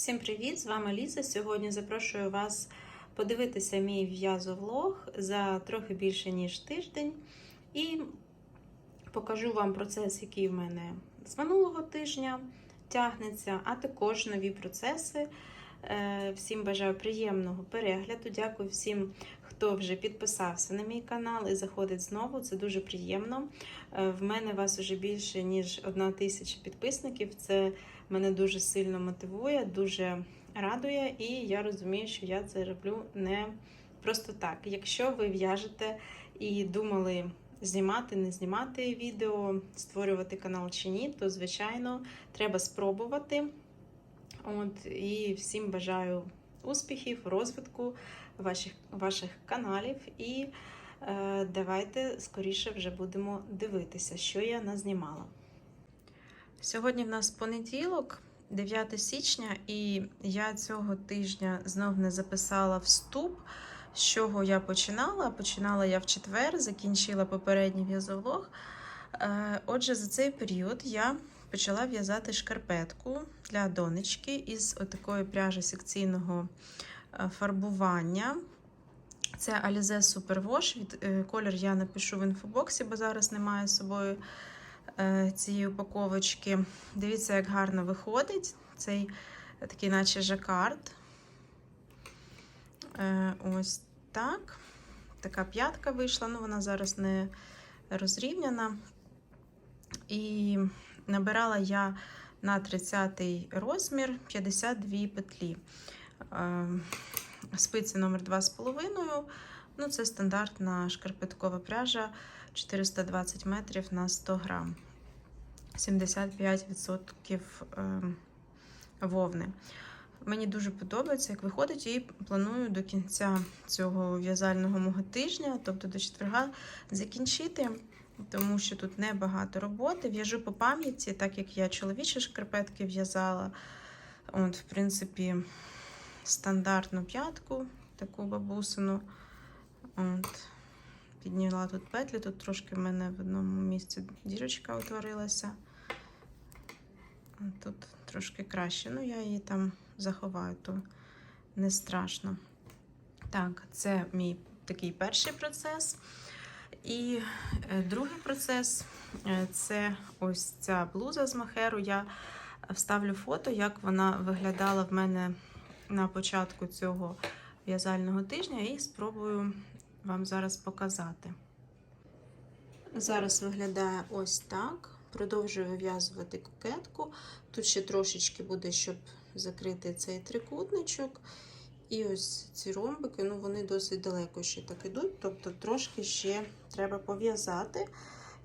Всім привіт! З вами Ліза. Сьогодні запрошую вас подивитися мій в'язовлог за трохи більше ніж тиждень. І покажу вам процес, який в мене з минулого тижня тягнеться, а також нові процеси. Е, Всім бажаю приємного перегляду. Дякую всім, хто вже підписався на мій канал і заходить знову. Це дуже приємно. Е, В мене вас вже більше ніж одна тисяча підписників. Це мене дуже сильно мотивує, дуже радує, і я розумію, що я це роблю не просто так. Якщо ви в'яжете і думали знімати, не знімати відео, створювати канал чи ні, то звичайно треба спробувати. От і всім бажаю успіхів, розвитку ваших, ваших каналів. І е, давайте скоріше вже будемо дивитися, що я назнімала. Сьогодні в нас понеділок, 9 січня, і я цього тижня знов не записала вступ, з чого я починала. Починала я в четвер, закінчила попередній в'язовлог. Е, Отже, за цей період я почала в'язати шкарпетку для донечки із отакої пряжі секційного е, фарбування. Це Alize Super Wash. Е, Колір я напишу в інфобоксі, бо зараз немає з собою цієї упаковочки. Дивіться, як гарно виходить. Цей е, такий, наче жакард. Е, Ось так. Така п'ятка вийшла, ну вона зараз не розрівняна. І набирала я на 30 розмір 52 петлі. Е, Спиці номер 2,5. Ну, це стандартна шкарпеткова пряжа 420 метрів на 100 грам. 75% е, вовни. Мені дуже подобається, як виходить, і планую до кінця цього в'язального мого тижня, тобто до четверга, закінчити, тому що тут небагато роботи. В'яжу по пам'яті, так як я чоловічі шкарпетки в'язала. От, в принципі, стандартну п'ятку, таку бабусину. От. Підняла тут петлі, тут трошки в мене в одному місці дірочка утворилася. Тут трошки краще. Ну, я її там заховаю, то не страшно. Так, це мій такий перший процес. І е, другий процес е, це ось ця блуза з махеру. Я вставлю фото, як вона виглядала в мене на початку цього в'язального тижня, і спробую вам зараз показати. Зараз виглядає ось так. Продовжую вив'язувати кокетку. Тут ще трошечки буде, щоб закрити цей трикутничок. І ось ці ромбики, ну вони досить далеко ще так ідуть, тобто трошки ще треба пов'язати.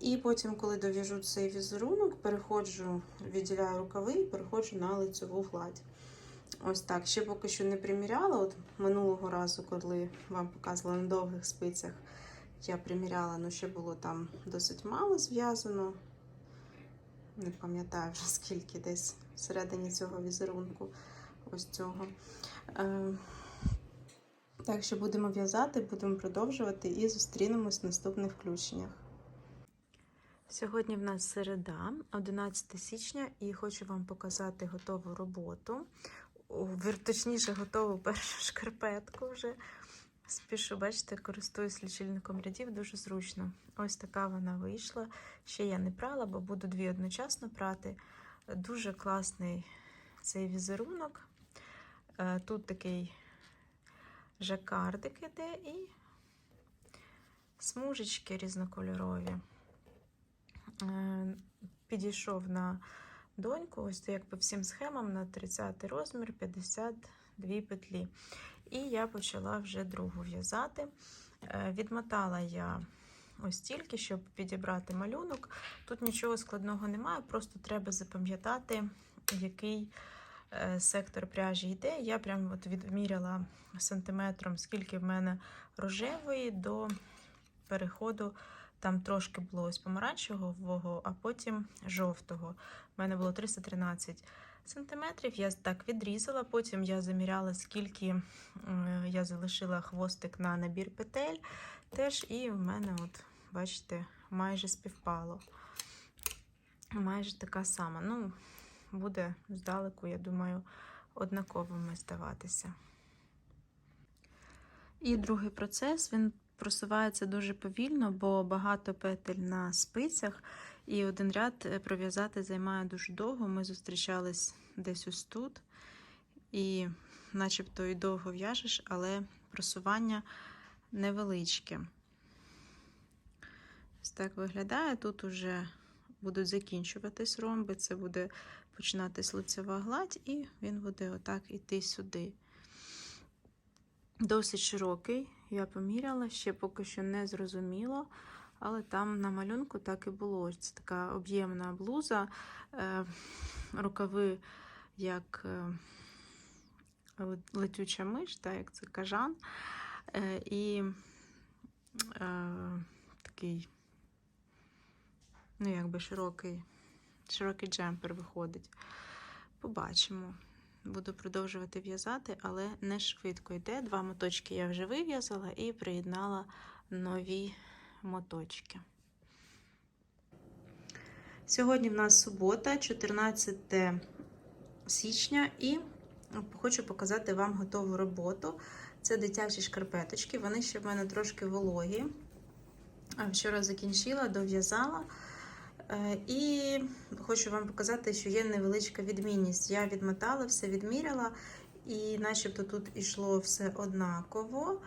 І потім, коли дов'яжу цей візерунок, переходжу, відділяю рукави і переходжу на лицеву гладь. Ось так. Ще поки що не приміряла. От минулого разу, коли вам показувала на довгих спицях, я приміряла, ну ще було там досить мало зв'язано. Не пам'ятаю вже скільки десь всередині цього візерунку. Ось цього. Е, так що будемо в'язати, будемо продовжувати і зустрінемось в наступних включеннях. Сьогодні в нас середа, 11 січня, і хочу вам показати готову роботу. Точніше, готову першу шкарпетку вже. Спішу, бачите, користуюсь лічильником рядів дуже зручно. Ось така вона вийшла. Ще я не прала, бо буду дві одночасно прати. Дуже класний цей візерунок. Е, Тут такий жакардик іде і смужечки різнокольорові. Е, Підійшов на доньку, ось як по всім схемам на 30 розмір, 52 петлі. І я почала вже другу в'язати. Е, Відмотала я ось тільки, щоб підібрати малюнок. Тут нічого складного немає, просто треба запам'ятати, який е, сектор пряжі йде. Я прям от відміряла сантиметром, скільки в мене рожевої до переходу. Там трошки було ось помаранчевого, а потім жовтого. У мене було 313 сантиметрів. Я так відрізала. Потім я заміряла, скільки я залишила хвостик на набір петель. Теж, і в мене, от, бачите, майже співпало. Майже така сама. Ну, буде здалеку, я думаю, однаковими здаватися. І другий процес він просувається дуже повільно, бо багато петель на спицях, і один ряд е, пров'язати займає дуже довго. Ми зустрічались десь ось тут, і начебто і довго в'яжеш, але просування невеличке. Ось так виглядає. Тут уже будуть закінчуватись ромби, це буде починатись лицева гладь, і він буде отак іти сюди. Досить широкий, я поміряла, ще поки що не зрозуміло, але там на малюнку так і було. Це така об'ємна блуза, е, рукави як е, летюча миш, так, як це кажан, е, і такий, ну, якби широкий, широкий джемпер виходить. Побачимо. Буду продовжувати в'язати, але не швидко йде. Два моточки я вже вив'язала і приєднала нові моточки. Сьогодні в нас субота, 14 січня, і хочу показати вам готову роботу. Це дитячі шкарпеточки, вони ще в мене трошки вологі. Вчора закінчила, дов'язала. І хочу вам показати, що є невеличка відмінність. Я відмотала, все відміряла, і начебто тут ішло все однаково.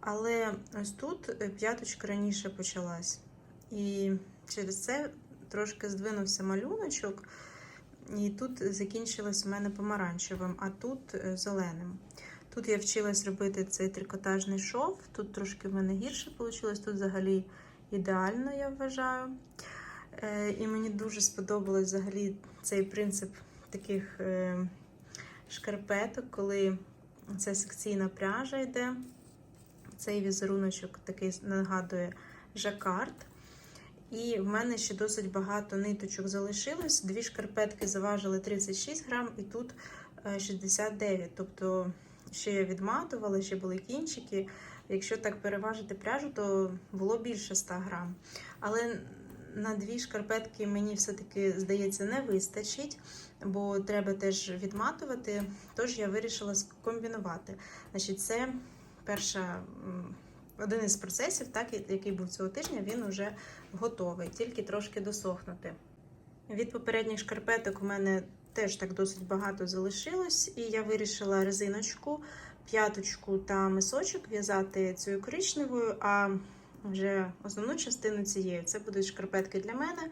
Але ось тут п'яточка раніше почалась. І через це трошки здвинувся малюночок. І тут закінчилось у мене помаранчевим, а тут зеленим. Тут я вчилась робити цей трикотажний шов. Тут трошки в мене гірше вийшло. Тут взагалі ідеально, я вважаю. І мені дуже сподобалось взагалі цей принцип таких шкарпеток, коли це секційна пряжа йде. Цей візеруночок такий нагадує жакард. І в мене ще досить багато ниточок залишилось. Дві шкарпетки заважили 36 грам, і тут 69. Тобто, ще я відматувала, ще були кінчики. Якщо так переважити пряжу, то було більше 100 грам. Але на дві шкарпетки мені все-таки, здається, не вистачить, бо треба теж відматувати. Тож я вирішила скомбінувати. Значить, це перша, один із процесів, так, який був цього тижня, він вже готовий, тільки трошки досохнути. Від попередніх шкарпеток у мене теж так досить багато залишилось, і я вирішила резиночку, п'яточку та мисочок в'язати цією коричневою. а вже основну частину цієї. Це будуть шкарпетки для мене.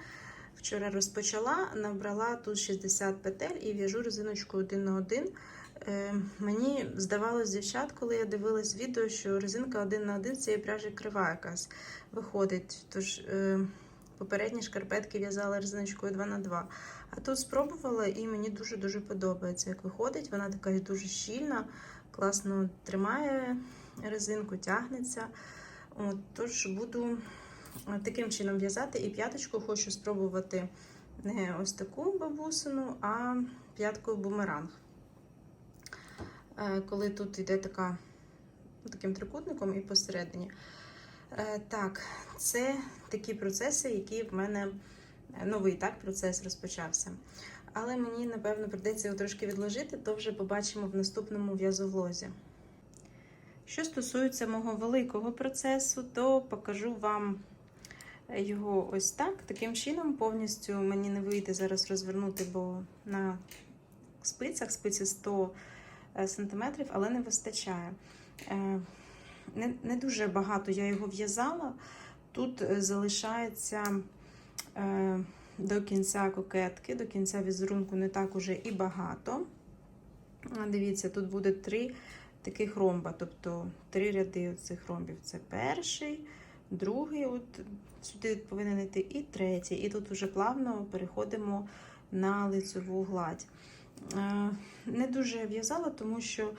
Вчора розпочала, набрала тут 60 петель і в'яжу резиночку один на один. Е, мені здавалось, дівчат, коли я дивилась відео, що резинка один на один цієї пряжі крива якась виходить. Тож е, попередні шкарпетки в'язала резиночкою 2 на 2 А тут спробувала і мені дуже-дуже подобається, як виходить. Вона така дуже щільна, класно тримає резинку, тягнеться. От, Тож буду таким чином в'язати і п'яточку хочу спробувати не ось таку бабусину, а п'яткою бумеранг. Е, коли тут йде така, таким трикутником і посередині. Е, так, це такі процеси, які в мене новий так, процес розпочався. Але мені, напевно, придеться його трошки відложити, то вже побачимо в наступному в'язовлозі. Що стосується мого великого процесу, то покажу вам його ось так. Таким чином, повністю мені не вийде зараз розвернути, бо на спицях спиці 100 е, см, але не вистачає. Е, не, не дуже багато я його в'язала. Тут е, залишається до кінця кокетки, до кінця візерунку не так уже і багато. Дивіться, тут буде три таких ромба, тобто три ряди цих ромбів. Це перший, другий, от сюди повинен йти, і третій. І тут вже плавно переходимо на лицеву гладь. Е, не дуже в'язала, тому що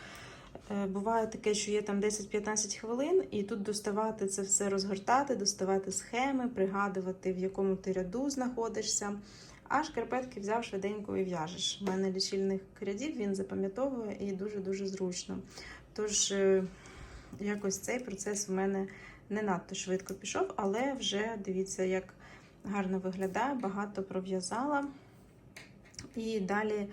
е, буває таке, що є там 10-15 хвилин, і тут доставати це все розгортати, доставати схеми, пригадувати, в якому ти ряду знаходишся. А шкарпетки взяв швиденько і в'яжеш. У мене лічильних рядів він запам'ятовує і дуже-дуже зручно. Тож, е, якось цей процес у мене не надто швидко пішов, але вже дивіться, як гарно виглядає, багато пров'язала. І далі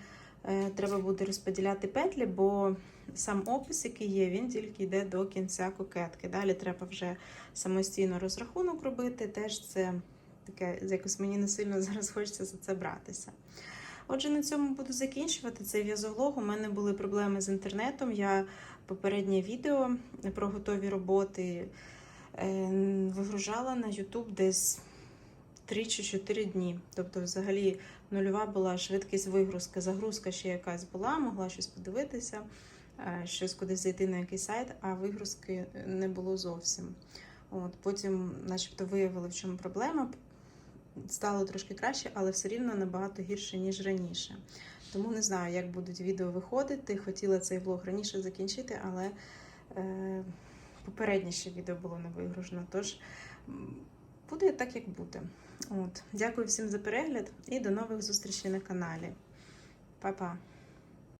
е, треба буде розподіляти петлі, бо сам опис, який є, він тільки йде до кінця кокетки. Далі треба вже самостійно розрахунок робити. Теж це таке, якось мені не сильно зараз хочеться за це братися. Отже, на цьому буду закінчувати цей в'язовлог. У мене були проблеми з інтернетом. Я попереднє відео про готові роботи е, вигружала на YouTube десь 3 чи 4 дні. Тобто, взагалі, нульова була швидкість вигрузки. Загрузка ще якась була, могла щось подивитися, е, щось кудись зайти на якийсь сайт, а вигрузки не було зовсім. От, потім, начебто, виявили, в чому проблема. Стало трошки краще, але все рівно набагато гірше, ніж раніше. Тому не знаю, як будуть відео виходити. Хотіла цей влог раніше закінчити, але е, попереднє відео було не вигружено. Тож буде так, як буде. От. Дякую всім за перегляд і до нових зустрічей на каналі. Па-па!